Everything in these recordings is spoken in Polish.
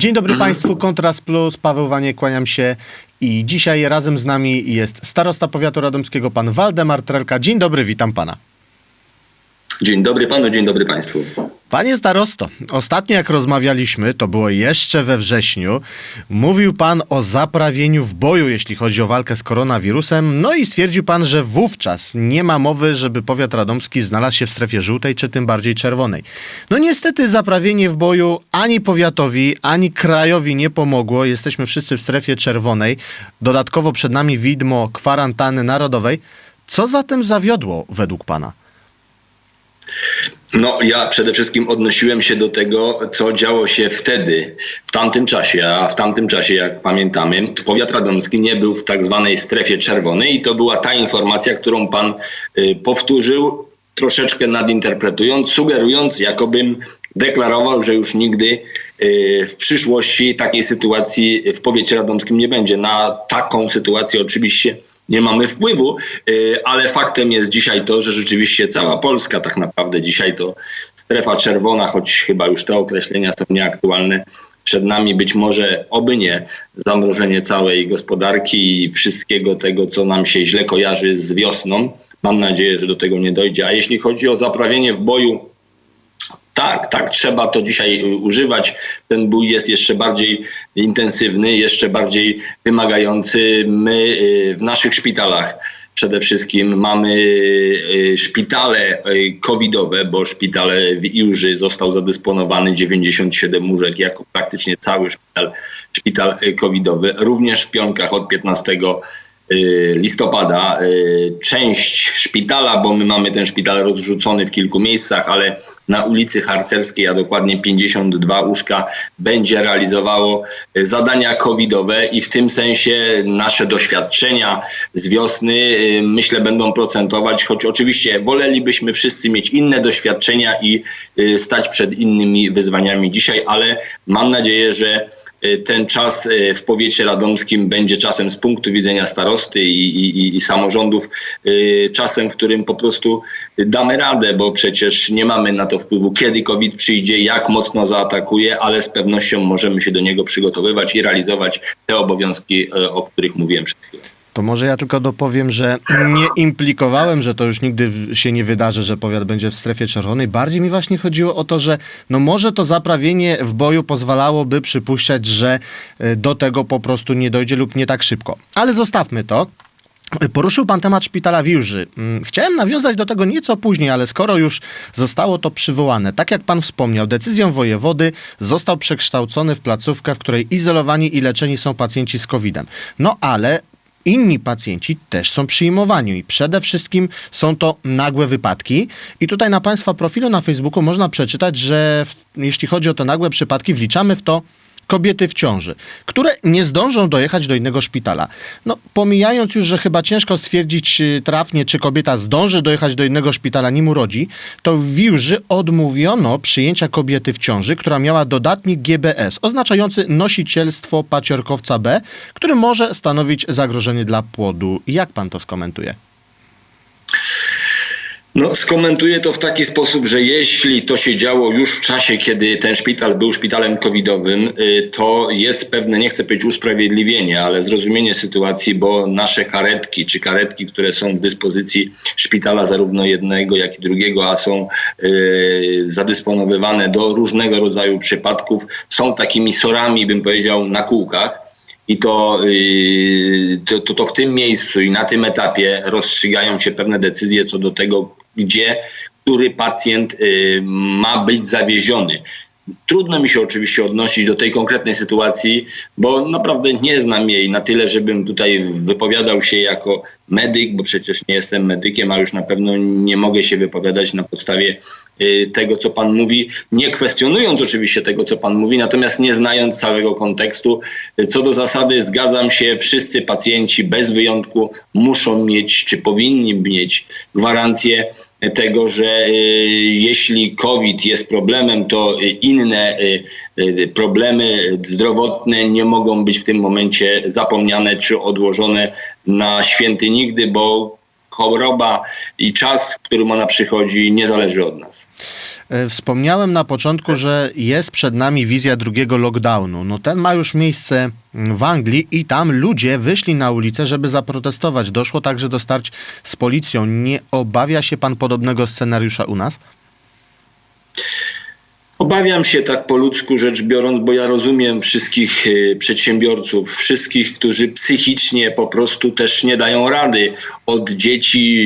Dzień dobry Państwu, Kontrast Plus, Paweł Wanie, kłaniam się i dzisiaj razem z nami jest starosta powiatu radomskiego, pan Waldemar Trelka. Dzień dobry, witam pana. Dzień dobry panu, dzień dobry państwu. Panie starosto, ostatnio jak rozmawialiśmy, to było jeszcze we wrześniu, mówił pan o zaprawieniu w boju, jeśli chodzi o walkę z koronawirusem, no i stwierdził pan, że wówczas nie ma mowy, żeby powiat radomski znalazł się w strefie żółtej, czy tym bardziej czerwonej. No niestety zaprawienie w boju ani powiatowi, ani krajowi nie pomogło, jesteśmy wszyscy w strefie czerwonej, dodatkowo przed nami widmo kwarantanny narodowej. Co zatem zawiodło według pana? No, ja przede wszystkim odnosiłem się do tego, co działo się wtedy, w tamtym czasie, a w tamtym czasie, jak pamiętamy, powiat radomski nie był w tak zwanej strefie czerwonej i to była ta informacja, którą pan y, powtórzył, troszeczkę nadinterpretując, sugerując, jakobym deklarował, że już nigdy y, w przyszłości takiej sytuacji w powiecie radomskim nie będzie. Na taką sytuację oczywiście nie mamy wpływu, y, ale faktem jest dzisiaj to, że rzeczywiście cała Polska tak naprawdę dzisiaj to strefa czerwona, choć chyba już te określenia są nieaktualne. Przed nami być może, oby nie, zamrożenie całej gospodarki i wszystkiego tego, co nam się źle kojarzy z wiosną. Mam nadzieję, że do tego nie dojdzie. A jeśli chodzi o zaprawienie w boju, tak, tak, trzeba to dzisiaj y, używać. Ten bój jest jeszcze bardziej intensywny, jeszcze bardziej wymagający. My y, w naszych szpitalach przede wszystkim mamy y, szpitale covidowe, bo szpitale w Iłży został zadysponowany 97 łóżek jako praktycznie cały szpital, szpital covidowy. Również w Pionkach od 15 listopada część szpitala, bo my mamy ten szpital rozrzucony w kilku miejscach, ale na ulicy Harcerskiej, a dokładnie 52 łóżka, będzie realizowało zadania covidowe i w tym sensie nasze doświadczenia z wiosny myślę będą procentować, choć oczywiście wolelibyśmy wszyscy mieć inne doświadczenia i stać przed innymi wyzwaniami dzisiaj, ale mam nadzieję, że ten czas w powiecie radomskim będzie czasem z punktu widzenia starosty i, i, i, samorządów, czasem, w którym po prostu damy radę, bo przecież nie mamy na to wpływu, kiedy COVID przyjdzie, jak mocno zaatakuje, ale z pewnością możemy się do niego przygotowywać i realizować te obowiązki, o których mówiłem przed chwilą. To może ja tylko dopowiem, że nie implikowałem, że to już nigdy się nie wydarzy, że powiat będzie w strefie czerwonej. Bardziej mi właśnie chodziło o to, że no może to zaprawienie w boju pozwalałoby przypuszczać, że do tego po prostu nie dojdzie lub nie tak szybko. Ale zostawmy to. Poruszył pan temat szpitala Wilży. Chciałem nawiązać do tego nieco później, ale skoro już zostało to przywołane, tak jak pan wspomniał, decyzją wojewody został przekształcony w placówkę, w której izolowani i leczeni są pacjenci z COVID-em. No ale inni pacjenci też są przyjmowani i przede wszystkim są to nagłe wypadki. I tutaj na Państwa profilu na Facebooku można przeczytać, że w, jeśli chodzi o te nagłe przypadki, wliczamy w to kobiety w ciąży, które nie zdążą dojechać do innego szpitala. No, pomijając już, że chyba ciężko stwierdzić trafnie, czy kobieta zdąży dojechać do innego szpitala, nim urodzi, to w Wilży odmówiono przyjęcia kobiety w ciąży, która miała dodatnik GBS, oznaczający nosicielstwo paciorkowca B, który może stanowić zagrożenie dla płodu. Jak pan to skomentuje? No, skomentuję to w taki sposób, że jeśli to się działo już w czasie, kiedy ten szpital był szpitalem covidowym, to jest pewne, nie chcę powiedzieć usprawiedliwienie, ale zrozumienie sytuacji, bo nasze karetki, czy karetki, które są w dyspozycji szpitala zarówno jednego, jak i drugiego, a są y, zadysponowywane do różnego rodzaju przypadków, są takimi sorami, bym powiedział, na kółkach. I to, to, to, to w tym miejscu i na tym etapie rozstrzygają się pewne decyzje co do tego, gdzie który pacjent ma być zawieziony. Trudno mi się oczywiście odnosić do tej konkretnej sytuacji, bo naprawdę nie znam jej na tyle, żebym tutaj wypowiadał się jako medyk, bo przecież nie jestem medykiem, a już na pewno nie mogę się wypowiadać na podstawie tego, co Pan mówi, nie kwestionując oczywiście tego, co Pan mówi, natomiast nie znając całego kontekstu. Co do zasady, zgadzam się, wszyscy pacjenci bez wyjątku muszą mieć, czy powinni mieć gwarancję tego, że jeśli COVID jest problemem, to inne problemy zdrowotne nie mogą być w tym momencie zapomniane czy odłożone na święty nigdy, bo choroba i czas, w którym ona przychodzi, nie zależy od nas. E, Wspomniałem na początku, że jest przed nami wizja drugiego lockdownu. No ten ma już miejsce w Anglii i tam ludzie wyszli na ulicę, żeby zaprotestować. Doszło także do starć z policją. Nie obawia się pan podobnego scenariusza u nas? Obawiam się tak po ludzku rzecz biorąc, bo ja rozumiem wszystkich y, przedsiębiorców, wszystkich, którzy psychicznie po prostu też nie dają rady. Od dzieci,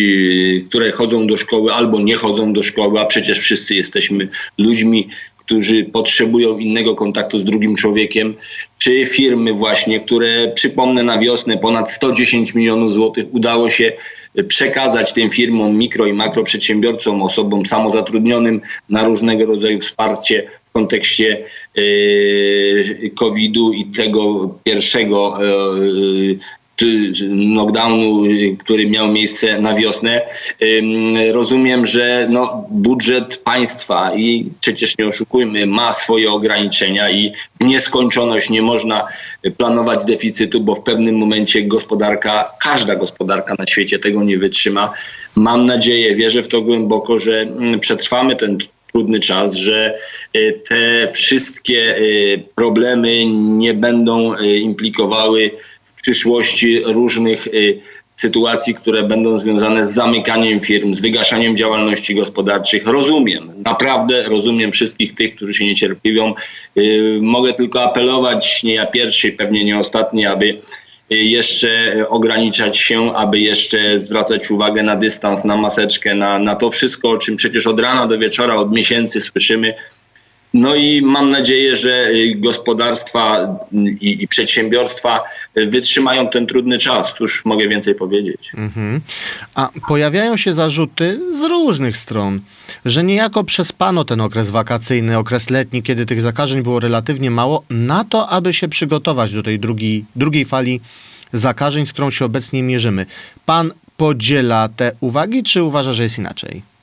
y, które chodzą do szkoły albo nie chodzą do szkoły, a przecież wszyscy jesteśmy ludźmi, którzy potrzebują innego kontaktu z drugim człowiekiem, czy firmy właśnie, które przypomnę na wiosnę ponad 110 milionów złotych udało się przekazać tym firmom, mikro i makroprzedsiębiorcom, osobom samozatrudnionym na różnego rodzaju wsparcie w kontekście e, COVID-u i tego pierwszego e, czy lockdownu, y, który miał miejsce na wiosnę. Rozumiem, że no, budżet państwa i przecież nie oszukujmy, ma swoje ograniczenia i w nieskończoność nie można planować deficytu, bo w pewnym momencie gospodarka, każda gospodarka na świecie tego nie wytrzyma. Mam nadzieję, wierzę w to głęboko, że mm, przetrwamy ten trudny czas, że y, te wszystkie y, problemy nie będą implikowały przyszłości różnych y, sytuacji, które będą związane z zamykaniem firm, z wygaszaniem działalności gospodarczych. Rozumiem, naprawdę rozumiem wszystkich tych, którzy się niecierpliwią. Y, Mogę tylko apelować, nie ja pierwszy, pewnie nie ostatni, aby y, jeszcze ograniczać się, aby jeszcze zwracać uwagę na dystans, na maseczkę, na, na to wszystko, o czym przecież od rana do wieczora, od miesięcy słyszymy. No i mam nadzieję, że y, gospodarstwa y, i, i przedsiębiorstwa y, wytrzymają ten trudny czas. Cóż mogę więcej powiedzieć? Mhm. A pojawiają się zarzuty z różnych stron, że niejako przespano ten okres wakacyjny, okres letni, kiedy tych zakażeń było relatywnie mało, na to, aby się przygotować do tej drugiej fali zakażeń, z którą się obecnie mierzymy. Pan podziela te uwagi, czy uważa, że jest inaczej?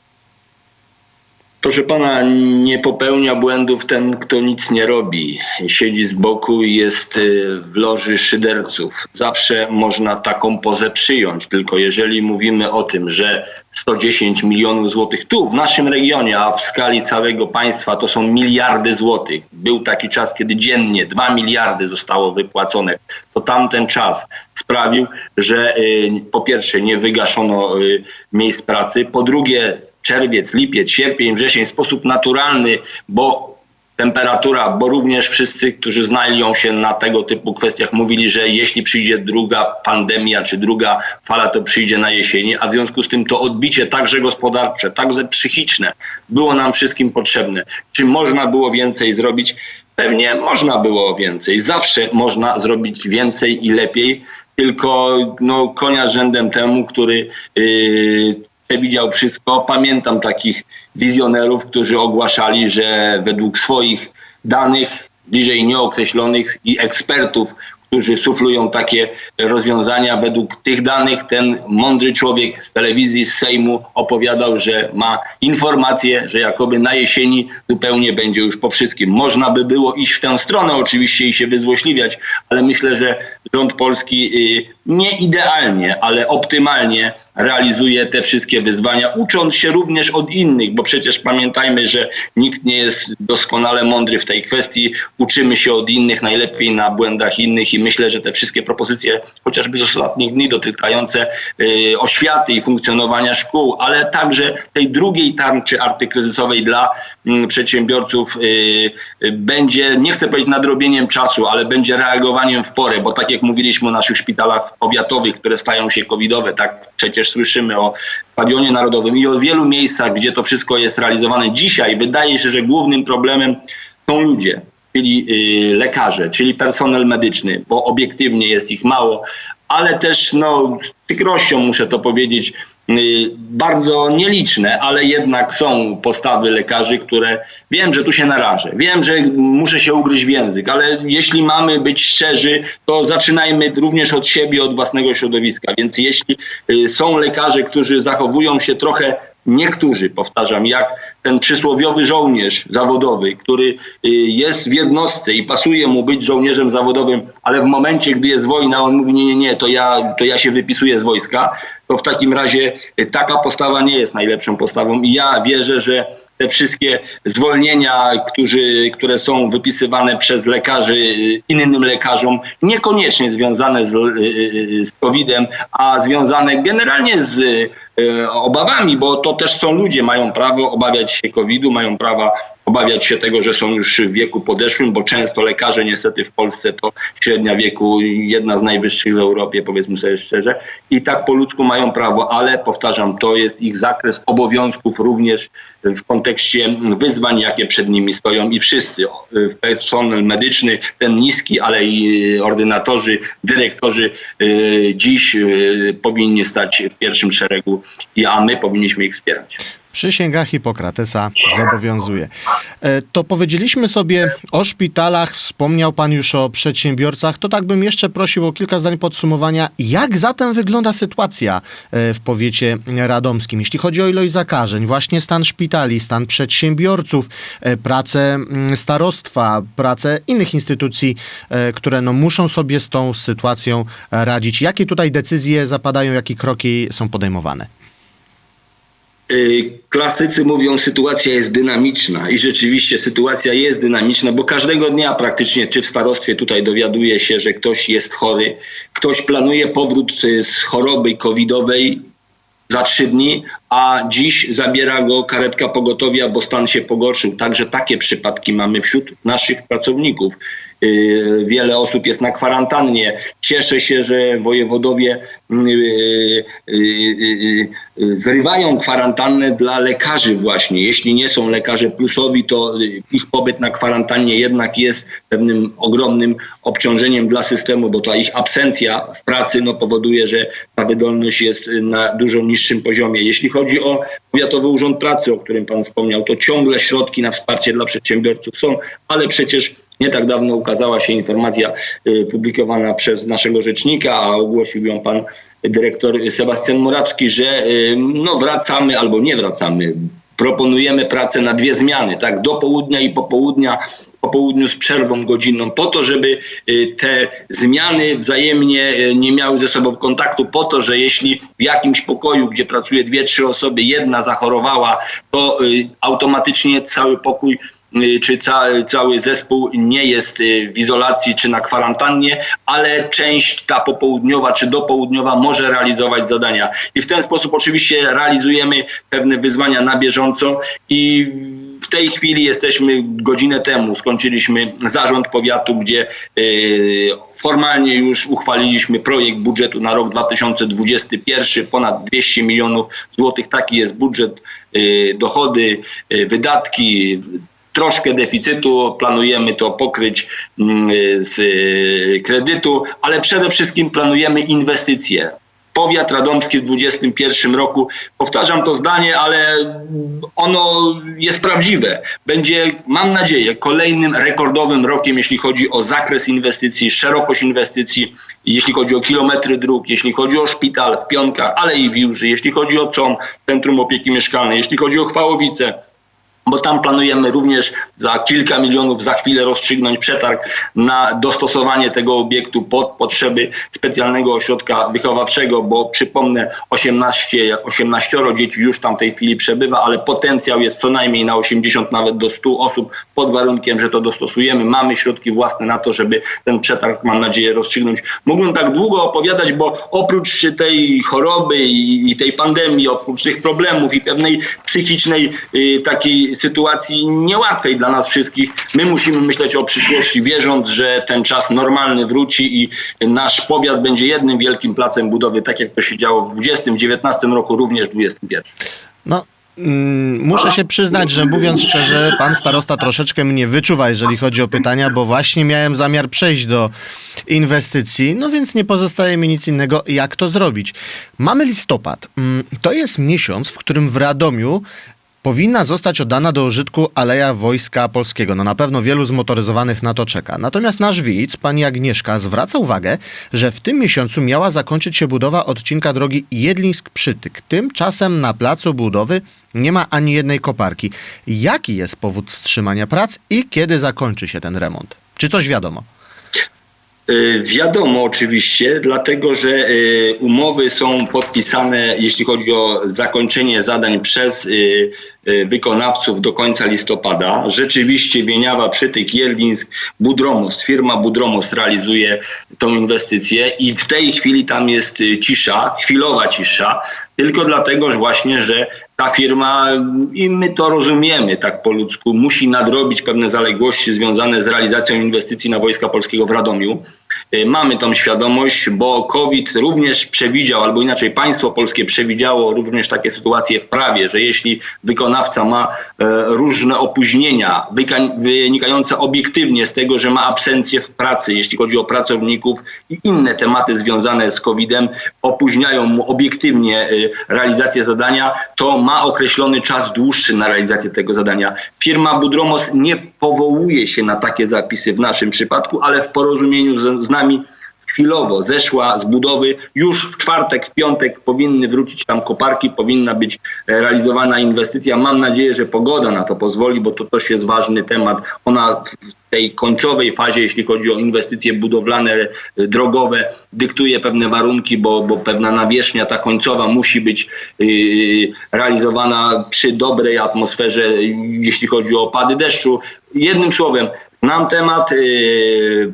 Proszę pana, nie popełnia błędów ten, kto nic nie robi. Siedzi z boku i jest y, w loży szyderców. Zawsze można taką pozę przyjąć, tylko jeżeli mówimy o tym, że 110 milionów złotych tu, w naszym regionie, a w skali całego państwa to są miliardy złotych. Był taki czas, kiedy dziennie 2 miliardy zostało wypłacone. To tamten czas sprawił, że y, po pierwsze nie wygaszono y, miejsc pracy, po drugie czerwiec, lipiec, sierpień, wrzesień w sposób naturalny, bo temperatura, bo również wszyscy, którzy znają się na tego typu kwestiach, mówili, że jeśli przyjdzie druga pandemia czy druga fala, to przyjdzie na jesieni, a w związku z tym to odbicie także gospodarcze, także psychiczne było nam wszystkim potrzebne. Czy można było więcej zrobić? Pewnie można było więcej. Zawsze można zrobić więcej i lepiej, tylko no, konia rzędem temu, który yy, przewidział wszystko. Pamiętam takich wizjonerów, którzy ogłaszali, że według swoich danych, bliżej nieokreślonych i ekspertów, którzy suflują takie rozwiązania, według tych danych ten mądry człowiek z telewizji, z Sejmu opowiadał, że ma informację, że jakoby na jesieni zupełnie będzie już po wszystkim. Można by było iść w tę stronę oczywiście i się wyzłośliwiać, ale myślę, że rząd polski y, nie idealnie, ale optymalnie realizuje te wszystkie wyzwania, ucząc się również od innych, bo przecież pamiętajmy, że nikt nie jest doskonale mądry w tej kwestii. Uczymy się od innych, najlepiej na błędach innych i myślę, że te wszystkie propozycje, chociażby z ostatnich dni dotykające y, oświaty i funkcjonowania szkół, ale także tej drugiej tarczy antykryzysowej dla mm, przedsiębiorców y, y, będzie, nie chcę powiedzieć nadrobieniem czasu, ale będzie reagowaniem w porę, bo tak jak mówiliśmy o naszych szpitalach powiatowych, które stają się covidowe, tak przecież słyszymy o Stadionie Narodowym i o wielu miejscach, gdzie to wszystko jest realizowane dzisiaj. Wydaje się, że głównym problemem są ludzie, czyli y, lekarze, czyli personel medyczny, bo obiektywnie jest ich mało, ale też no, z przykrością muszę to powiedzieć, bardzo nieliczne, ale jednak są postawy lekarzy, które wiem, że tu się narażę. Wiem, że muszę się ugryźć w język, ale jeśli mamy być szczerzy, to zaczynajmy również od siebie, od własnego środowiska. Więc jeśli y, są lekarze, którzy zachowują się trochę Niektórzy, powtarzam, jak ten przysłowiowy żołnierz zawodowy, który y, jest w jednostce i pasuje mu być żołnierzem zawodowym, ale w momencie, gdy jest wojna, on mówi, nie, nie, nie, to ja, to ja się wypisuję z wojska, to w takim razie y, taka postawa nie jest najlepszą postawą. I ja wierzę, że te wszystkie zwolnienia, którzy, które są wypisywane przez lekarzy y, innym lekarzom, niekoniecznie związane z, z COVID-em, a związane generalnie z obawami, bo to też są ludzie, mają prawo obawiać się COVID-u, mają prawo obawiać się tego, że są już w wieku podeszłym, bo często lekarze niestety w Polsce to średnia wieku jedna z najwyższych w Europie, powiedzmy sobie szczerze. I tak po ludzku mają prawo, ale powtarzam, to jest ich zakres obowiązków również w kontekście wyzwań, jakie przed nimi stoją i wszyscy, personel medyczny, ten niski, ale i y, ordynatorzy, dyrektorzy y, dziś powinni stać w pierwszym szeregu, i a my powinniśmy ich wspierać. Przysięga Hipokratesa zobowiązuje. E, To powiedzieliśmy sobie o szpitalach, wspomniał Pan już o przedsiębiorcach. To tak bym jeszcze prosił o kilka zdań podsumowania. Jak zatem wygląda sytuacja e, w powiecie radomskim, jeśli chodzi o ilość zakażeń, właśnie stan szpitali, stan przedsiębiorców, e, pracę mm, starostwa, pracę innych instytucji, które no, muszą sobie z tą sytuacją radzić. Jakie tutaj decyzje zapadają, jakie kroki są podejmowane? Y, Klasycy mówią, sytuacja jest dynamiczna i rzeczywiście sytuacja jest dynamiczna, bo każdego dnia praktycznie, czy w starostwie tutaj dowiaduje się, że ktoś jest chory, ktoś planuje powrót y, z choroby covidowej za trzy dni, a dziś zabiera go karetka pogotowia, bo stan się pogorszył. Także takie przypadki mamy wśród naszych pracowników. Yy, Wiele osób jest na kwarantannie. Cieszę się, że wojewodowie yy, yy, zrywają kwarantannę dla lekarzy właśnie. Jeśli nie są lekarze plusowi, to ich pobyt na kwarantannie jednak jest pewnym ogromnym obciążeniem dla systemu, bo ta ich absencja w pracy no, powoduje, że ta wydolność jest na dużo niższym poziomie. Jeśli chodzi o Powiatowy Urząd Pracy, o którym Pan wspomniał, to ciągle środki na wsparcie dla przedsiębiorców są, ale przecież nie tak dawno ukazała się informacja y, publikowana przez naszego rzecznika, a ogłosił ją pan dyrektor Sebastian Morawski, że y, no wracamy albo nie wracamy. Proponujemy pracę na dwie zmiany, tak, do południa i popołudnia, po południu z przerwą godzinną, po to, żeby y, te zmiany wzajemnie nie miały ze sobą kontaktu, po to, że jeśli w jakimś pokoju, gdzie pracuje dwie, trzy osoby, jedna zachorowała, to automatycznie cały pokój czy cały, cały zespół nie jest y, w izolacji czy na kwarantannie, ale część ta popołudniowa czy dopołudniowa może realizować zadania. I w ten sposób oczywiście realizujemy pewne wyzwania na bieżąco i w tej chwili jesteśmy godzinę temu, skończyliśmy zarząd powiatu, gdzie y, formalnie już uchwaliliśmy projekt budżetu na rok 2021, ponad 200 milionów złotych. Taki jest budżet, y, dochody, y, wydatki, troszkę deficytu, planujemy to pokryć mm, z y, kredytu, ale przede wszystkim planujemy inwestycje. Powiat radomski w 2021 roku, powtarzam to zdanie, ale ono jest prawdziwe. Będzie, mam nadzieję, kolejnym rekordowym rokiem, jeśli chodzi o zakres inwestycji, szerokość inwestycji, jeśli chodzi o kilometry dróg, jeśli chodzi o szpital w Pionkach, ale i w Jurzy, jeśli chodzi o COM, Centrum Opieki Mieszkalnej, jeśli chodzi o Chwałowice, bo tam planujemy również za kilka milionów za chwilę rozstrzygnąć przetarg na dostosowanie tego obiektu pod potrzeby specjalnego ośrodka wychowawczego, bo przypomnę 18, 18 dzieci już tam w tej chwili przebywa, ale potencjał jest co najmniej na 80, nawet do 100 osób pod warunkiem, że to dostosujemy. Mamy środki własne na to, żeby ten przetarg, mam nadzieję, rozstrzygnąć. Mógłbym tak długo opowiadać, bo oprócz tej choroby i, tej pandemii, oprócz tych problemów i pewnej psychicznej y, takiej sytuacji niełatwej dla nas wszystkich, my musimy myśleć o przyszłości, wierząc, że ten czas normalny wróci i nasz powiat będzie jednym wielkim placem budowy, tak jak to się działo w 20, 19 roku, również w 21. No, mm, muszę się przyznać, że mówiąc szczerze, pan starosta troszeczkę mnie wyczuwa, jeżeli chodzi o pytania, bo właśnie miałem zamiar przejść do inwestycji, no więc nie pozostaje mi nic innego, jak to zrobić. Mamy listopad. Mm, To jest miesiąc, w którym w Radomiu powinna zostać oddana do użytku Aleja Wojska Polskiego. No na pewno wielu zmotoryzowanych na to czeka. Natomiast nasz widz, pani Agnieszka, zwraca uwagę, że w tym miesiącu miała zakończyć się budowa odcinka drogi Jedlińsk-Przytyk. Tymczasem na placu budowy nie ma ani jednej koparki. Jaki jest powód wstrzymania prac i kiedy zakończy się ten remont? Czy coś wiadomo? Y, Wiadomo oczywiście, dlatego że y, umowy są podpisane, jeśli chodzi o zakończenie zadań przez y, wykonawców do końca listopada. Rzeczywiście Wieniawa, Przytyk, Jedlińsk, Budromost, firma Budromost realizuje tą inwestycję i w tej chwili tam jest cisza, chwilowa cisza, tylko dlatego że właśnie, że ta firma, i my to rozumiemy tak po ludzku, musi nadrobić pewne zaległości związane z realizacją inwestycji na Wojska Polskiego w Radomiu. Y, Mamy tą świadomość, bo COVID również przewidział, albo inaczej państwo polskie przewidziało również takie sytuacje w prawie, że jeśli wykonawca ma e, różne opóźnienia wynikające obiektywnie z tego, że ma absencję w pracy, jeśli chodzi o pracowników i inne tematy związane z COVID-em, opóźniają mu obiektywnie e, realizację zadania, to ma określony czas dłuższy na realizację tego zadania. Firma Budromos nie powołuje się na takie zapisy w naszym przypadku, ale w porozumieniu z, z nami chwilowo zeszła z budowy. Już w czwartek, w piątek powinny wrócić tam koparki, powinna być e, realizowana inwestycja. Mam nadzieję, że pogoda na to pozwoli, bo to też jest ważny temat. Ona w tej końcowej fazie, jeśli chodzi o inwestycje budowlane, e, drogowe, dyktuje pewne warunki, bo, bo pewna nawierzchnia, ta końcowa musi być yy, realizowana przy dobrej atmosferze, jeśli chodzi o opady deszczu. Jednym słowem, Znam temat, yy,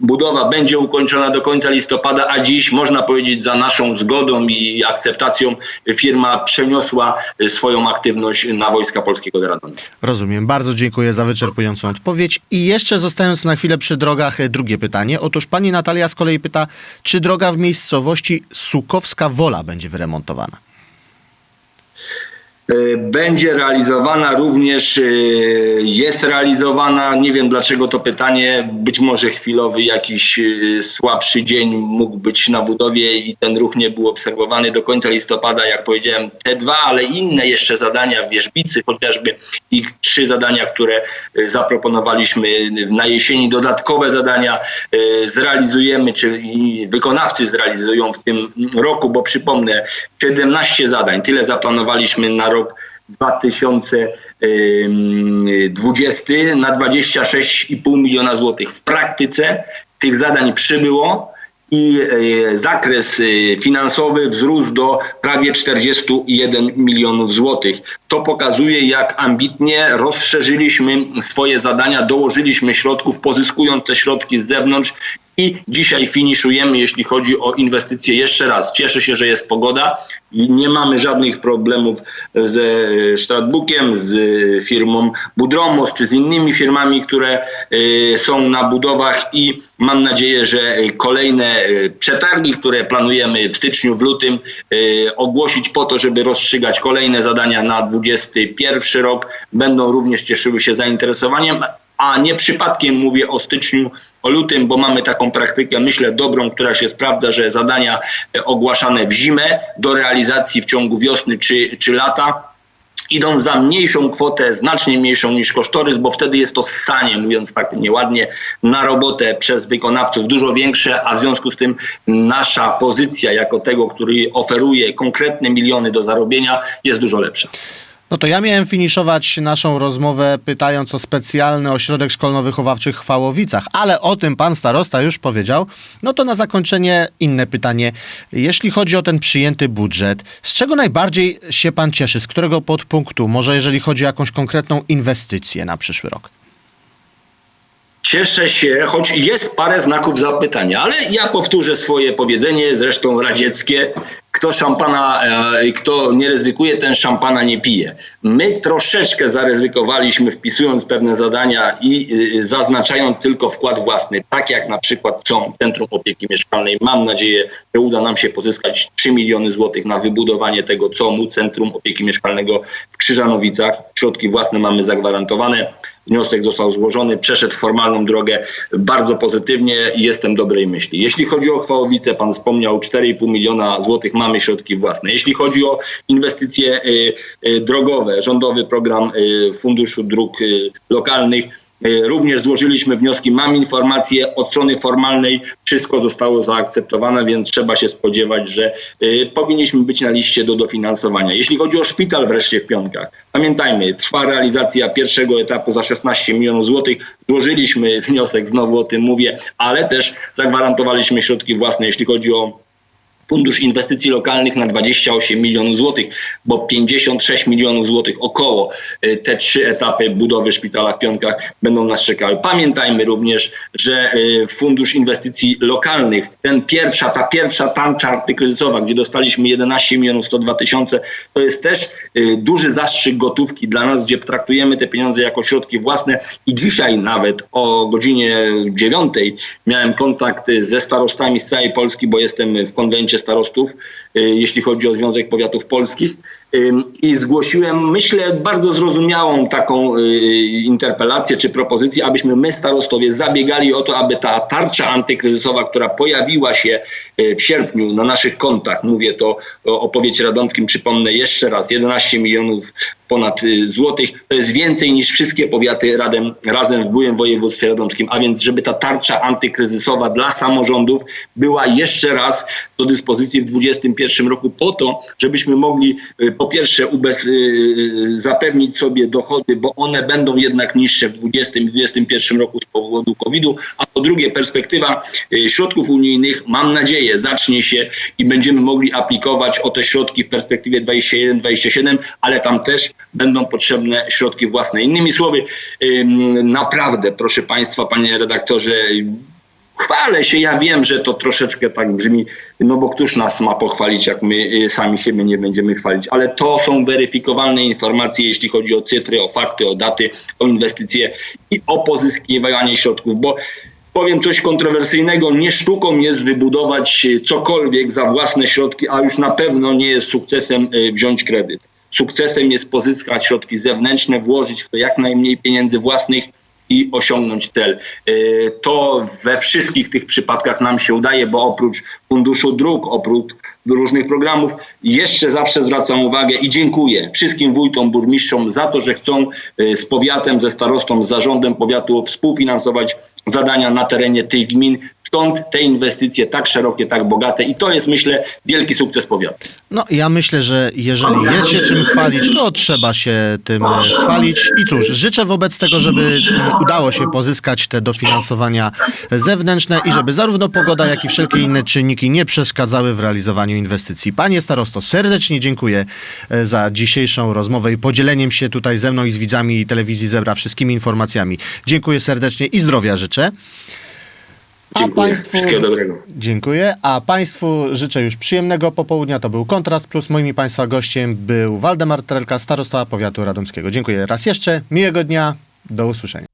budowa będzie ukończona do końca listopada, a dziś można powiedzieć za naszą zgodą i akceptacją firma przeniosła y, swoją aktywność na Wojska Polskiego do Radomia. Rozumiem. Bardzo dziękuję za wyczerpującą odpowiedź. I jeszcze zostając na chwilę przy drogach, e, drugie pytanie. Otóż pani Natalia z kolei pyta, czy droga w miejscowości Sukowska Wola będzie wyremontowana? Y, Będzie realizowana również, y, jest realizowana. Nie wiem dlaczego to pytanie, być może chwilowy jakiś y, słabszy dzień mógł być na budowie i ten ruch nie był obserwowany do końca listopada. Jak powiedziałem, te dwa, ale inne jeszcze zadania w Wierzbicy, chociażby i trzy zadania, które zaproponowaliśmy na jesieni, dodatkowe zadania zrealizujemy, czy wykonawcy zrealizują w tym roku, bo przypomnę, 17 zadań, tyle zaplanowaliśmy na rok 2020 na 26,5 miliona złotych. W praktyce tych zadań przybyło i e, zakres e, finansowy wzrósł do prawie 41 milionów złotych. To pokazuje, jak ambitnie rozszerzyliśmy swoje zadania, dołożyliśmy środków, pozyskując te środki z zewnątrz i dzisiaj finiszujemy, jeśli chodzi o inwestycje. Jeszcze raz, cieszę się, że jest pogoda i nie mamy żadnych problemów ze Stratbookiem, z firmą Budromos czy z innymi firmami, które y, są na budowach i mam nadzieję, że kolejne y, przetargi, które planujemy w styczniu, w lutym y, ogłosić po to, żeby rozstrzygać kolejne zadania na 2021 rok, będą również cieszyły się zainteresowaniem a nie przypadkiem mówię o styczniu, o lutym, bo mamy taką praktykę, myślę, dobrą, która się sprawdza, że zadania e, ogłaszane w zimę do realizacji w ciągu wiosny czy, czy lata idą za mniejszą kwotę, znacznie mniejszą niż kosztorys, bo wtedy jest to ssanie, mówiąc tak nieładnie, na robotę przez wykonawców dużo większe, a w związku z tym nasza pozycja jako tego, który oferuje konkretne miliony do zarobienia jest dużo lepsza. No to ja miałem finiszować naszą rozmowę pytając o specjalny ośrodek szkolno-wychowawczy w Chwałowicach, ale o tym pan starosta już powiedział. No to na zakończenie inne pytanie. Jeśli chodzi o ten przyjęty budżet, z czego najbardziej się pan cieszy? Z którego podpunktu? Może jeżeli chodzi o jakąś konkretną inwestycję na przyszły rok? Cieszę się, choć jest parę znaków zapytania, ale ja powtórzę swoje powiedzenie, zresztą radzieckie. Kto szampana, e, kto nie ryzykuje, ten szampana nie pije. My troszeczkę zaryzykowaliśmy, wpisując pewne zadania i y, zaznaczając tylko wkład własny, tak jak na przykład są Centrum Opieki Mieszkalnej. Mam nadzieję, że uda nam się pozyskać 3 miliony złotych na wybudowanie tego COMU, Centrum Opieki Mieszkalnego w Krzyżanowicach. Środki własne mamy zagwarantowane. Wniosek został złożony, przeszedł formalną drogę bardzo pozytywnie i jestem dobrej myśli. Jeśli chodzi o Chwałowice, pan wspomniał 4,5 miliona złotych, mamy środki własne. Jeśli chodzi o inwestycje y, y, drogowe, rządowy program y, Funduszu Dróg Lokalnych, Również złożyliśmy wnioski, mam informację od strony formalnej, wszystko zostało zaakceptowane, więc trzeba się spodziewać, że y, powinniśmy być na liście do dofinansowania. Jeśli chodzi o szpital wreszcie w Pionkach, pamiętajmy, trwa realizacja pierwszego etapu za 16 milionów złotych. Złożyliśmy wniosek, znowu o tym mówię, ale też zagwarantowaliśmy środki własne, jeśli chodzi o Fundusz Inwestycji Lokalnych na 28 milionów złotych, bo 56 milionów złotych około y, te trzy etapy budowy szpitala w Pionkach będą nas czekały. Pamiętajmy również, że y, Fundusz Inwestycji Lokalnych, ten pierwsza, ta pierwsza tarcza antykryzysowa, gdzie dostaliśmy 11 milionów 102 tysiące, to jest też y, duży zastrzyk gotówki dla nas, gdzie traktujemy te pieniądze jako środki własne i dzisiaj nawet o godzinie 9 miałem kontakt ze starostami z całej Polski, bo jestem w konwencie starostów, y, jeśli chodzi o Związek Powiatów Polskich i zgłosiłem, myślę, bardzo zrozumiałą taką y, interpelację czy propozycję, abyśmy my starostowie zabiegali o to, aby ta tarcza antykryzysowa, która pojawiła się y, w sierpniu na naszych kontach, mówię to o, powiecie radomskim, przypomnę jeszcze raz, 11 milionów ponad y, złotych, to jest więcej niż wszystkie powiaty radem, razem w byłym województwie radomskim, a więc żeby ta tarcza antykryzysowa dla samorządów była jeszcze raz do dyspozycji w 2021 roku po to, żebyśmy mogli y, po pierwsze ubez, y, zapewnić sobie dochody, bo one będą jednak niższe w 2020 i 2021 roku z powodu COVID-u, a po drugie perspektywa y, środków unijnych, mam nadzieję, zacznie się i będziemy mogli aplikować o te środki w perspektywie 21-27, ale tam też będą potrzebne środki własne. Innymi słowy, naprawdę, proszę Państwa, panie redaktorze, Chwalę się, ja wiem, że to troszeczkę tak brzmi, no bo któż nas ma pochwalić, jak my y, sami siebie nie będziemy chwalić, ale to są weryfikowalne informacje, jeśli chodzi o cyfry, o fakty, o daty, o inwestycje i o pozyskiwanie środków, bo powiem coś kontrowersyjnego, nie sztuką jest wybudować y, cokolwiek za własne środki, a już na pewno nie jest sukcesem y, wziąć kredyt. Sukcesem jest pozyskać środki zewnętrzne, włożyć w to jak najmniej pieniędzy własnych, i osiągnąć cel. Y, To we wszystkich tych przypadkach nam się udaje, bo oprócz Funduszu Dróg, oprócz różnych programów, jeszcze zawsze zwracam uwagę i dziękuję wszystkim wójtom, burmistrzom za to, że chcą y, z powiatem, ze starostą, z zarządem powiatu współfinansować zadania na terenie tych gmin. Stąd te inwestycje tak szerokie, tak bogate i to jest, myślę, wielki sukces powiatu. No, ja myślę, że jeżeli jest się czym chwalić, to trzeba się tym e, chwalić. I cóż, życzę wobec tego, żeby mm, udało się pozyskać te dofinansowania zewnętrzne i żeby zarówno pogoda, jak i wszelkie inne czynniki nie przeszkadzały w realizowaniu inwestycji. Panie starosto, serdecznie dziękuję e, za dzisiejszą rozmowę i podzieleniem się tutaj ze mną i z widzami telewizji Zebra wszystkimi informacjami. Dziękuję serdecznie i zdrowia życzę. A Dziękuję. państwu- Wszystkiego dobrego. Dziękuję. A Państwu życzę już przyjemnego popołudnia. To był Kontrast Plus. Moim i Państwa gościem był Waldemar Trelka, starosta powiatu radomskiego. Dziękuję raz jeszcze. Miłego dnia. Do usłyszenia.